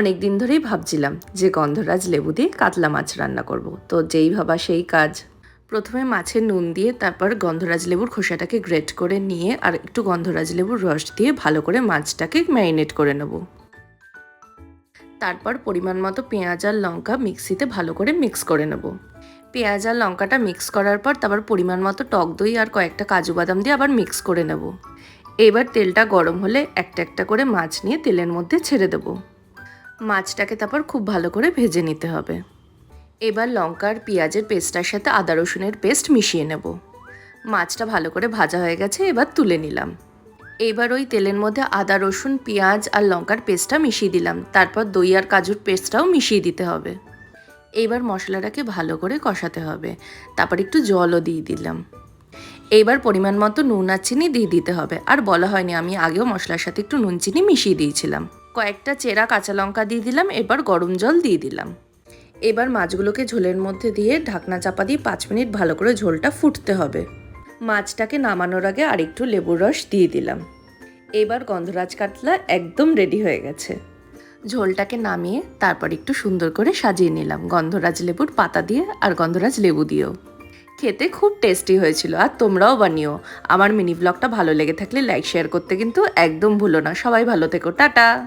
অনেক দিন ধরেই ভাবছিলাম যে গন্ধরাজ লেবু দিয়ে কাতলা মাছ রান্না করব। তো যেই ভাবা সেই কাজ। প্রথমে মাছে নুন দিয়ে তারপর গন্ধরাজ লেবুর খোসাটাকে গ্রেট করে নিয়ে আর একটু গন্ধরাজ লেবুর রস দিয়ে ভালো করে মাছটাকে ম্যারিনেট করে নেব। তারপর পরিমাণ মতো পেঁয়াজ আর লঙ্কা মিক্সিতে ভালো করে মিক্স করে নেব। পেঁয়াজ আর লঙ্কাটা মিক্স করার পর তারপর পরিমাণ মতো টক দই আর কয়েকটা কাজু বাদাম দিয়ে আবার মিক্স করে নেব। এবার তেলটা গরম হলে একটা একটা করে মাছ নিয়ে তেলের মধ্যে ছেড়ে দেব। মাছটাকে তারপর খুব ভালো করে ভেজে নিতে হবে। এবার লঙ্কার পেঁয়াজের পেস্টটার সাথে আদা রসুনের পেস্ট মিশিয়ে নেব। মাছটা ভালো করে ভাজা হয়ে গেছে, এবার তুলে নিলাম। এবার ওই তেলের মধ্যে আদা রসুন, পেঁয়াজ আর লঙ্কার পেস্টটা মিশিয়ে দিলাম। তারপর দই আর কাজুর পেস্টটাও মিশিয়ে দিতে হবে। এইবার মশলাটাকে ভালো করে কষাতে হবে। তারপর একটু জলও দিয়ে দিলাম। এইবার পরিমাণ মতো নুন আর চিনি দিয়ে দিতে হবে। আর বলা হয়নি, আমি আগেও মশলার সাথে একটু নুন, চিনি মিশিয়ে দিয়েছিলাম। কয়েকটা চেরা কাঁচা লঙ্কা দিয়ে দিলাম, এবার গরম জল দিয়ে দিলাম। এবার মাছগুলোকে ঝোলের মধ্যে দিয়ে ঢাকনা চাপা দিয়ে পাঁচ মিনিট ভালো করে ঝোলটা ফুটতে হবে। মাছটাকে নামানোর আগে আরেকটু লেবুর রস দিয়ে দিলাম। এবার গন্ধরাজ কাতলা একদম রেডি হয়ে গেছে। ঝোলটাকে নামিয়ে তারপর একটু সুন্দর করে সাজিয়ে নিলাম গন্ধরাজ লেবুর পাতা দিয়ে আর গন্ধরাজ লেবু দিয়েও। খেতে খুব টেস্টি হয়েছিল আর তোমরাও বানিও। আমার মিনি ব্লগটা ভালো লেগে থাকলে লাইক শেয়ার করতে কিন্তু একদম ভুলো না। সবাই ভালো থেকো, টাটা!